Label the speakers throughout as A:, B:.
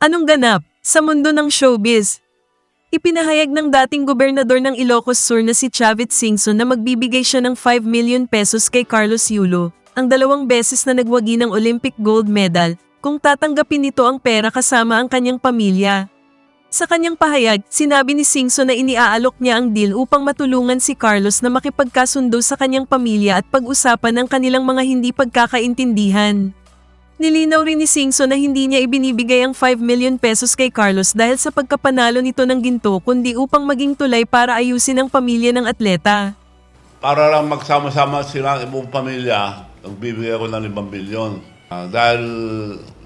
A: Anong ganap sa mundo ng showbiz? Ipinahayag ng dating gobernador ng Ilocos Sur na si Chavit Singson na magbibigay siya ng 5 million pesos kay Carlos Yulo, ang dalawang beses na nagwagi ng Olympic gold medal, kung tatanggapin nito ang pera kasama ang kanyang pamilya. Sa kanyang pahayag, sinabi ni Singson na iniaalok niya ang deal upang matulungan si Carlos na makipagkasundo sa kanyang pamilya at pag-usapan ang kanilang mga hindi pagkakaintindihan. Nilinaw rin ni Singson na hindi niya ibinibigay ang 5 million pesos kay Carlos dahil sa pagkapanalo nito ng ginto kundi upang maging tulay para ayusin ang pamilya ng atleta.
B: Para lang magsama-sama sila ang buong pamilya, nagbibigay ako ng 5 bilyon. Ah, dahil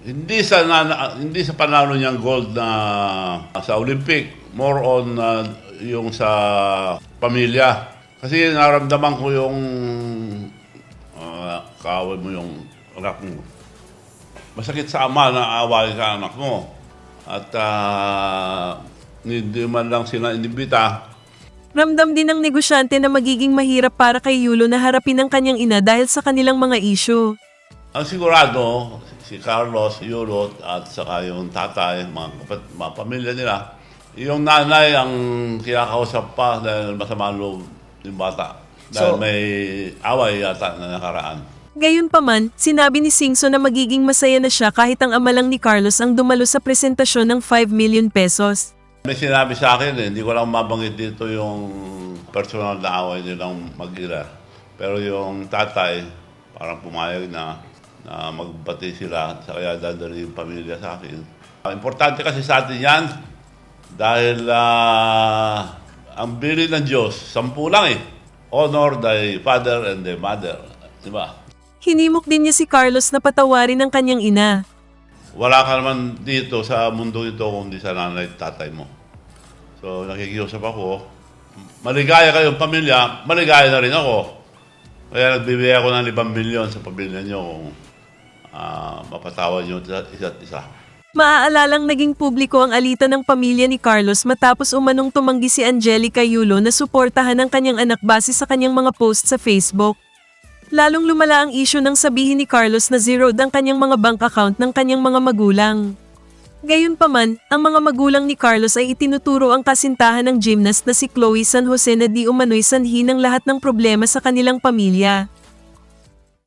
B: hindi sa na, hindi sa panalo niyang gold na sa Olympic, more on ah, yung sa pamilya. Kasi naramdaman ko yung uh, kaaway mo yung anak mo. Masakit sa ama na aaway ka anak mo. At ah, hindi man lang sila inibita,
A: Ramdam din ng negosyante na magiging mahirap para kay Yulo na harapin ang kanyang ina dahil sa kanilang mga isyu.
B: Ang sigurado, si Carlos, Yulot, at saka yung tatay, mga, kapat, mga pamilya nila, yung nanay ang kinakausap pa dahil masama ang loob yung bata. Dahil
C: So-
B: may away yata na nakaraan.
A: Gayunpaman, sinabi ni Singson na magiging masaya na siya kahit ang ama lang ni Carlos ang dumalo sa presentasyon ng 5 million pesos.
B: May sinabi sa akin, eh, hindi ko lang mabanggit dito yung personal na away nilang mag-ira. Pero yung tatay, parang pumayag na na magbati sila, sa kaya dadali yung pamilya sa akin. Ang Importante kasi sa atin yan, dahil ah, ang bili ng Diyos, sampu lang eh. Honor thy father and thy mother. Di ba?
A: Hinimok din niya si Carlos na patawarin ang kanyang ina.
B: wala ka naman dito sa mundo ito kundi sa nanay at tatay mo. So, nakikiusap ako. Maligaya kayong pamilya, maligaya na rin ako. Kaya nagbibigay ako ng 5 milyon sa pamilya nyo kung ah, mapatawad sa isa't isa.
A: Maaalalang naging publiko ang alita ng pamilya ni Carlos matapos umanong tumanggi si Angelica Yulo na suportahan ang kanyang anak base sa kanyang mga post sa Facebook. Lalong lumala ang issue nang sabihin ni Carlos na zeroed ang kanyang mga bank account ng kanyang mga magulang. Gayunpaman, ang mga magulang ni Carlos ay itinuturo ang kasintahan ng gymnast na si Chloe San Jose na di umano'y sanhi ng lahat ng problema sa kanilang pamilya.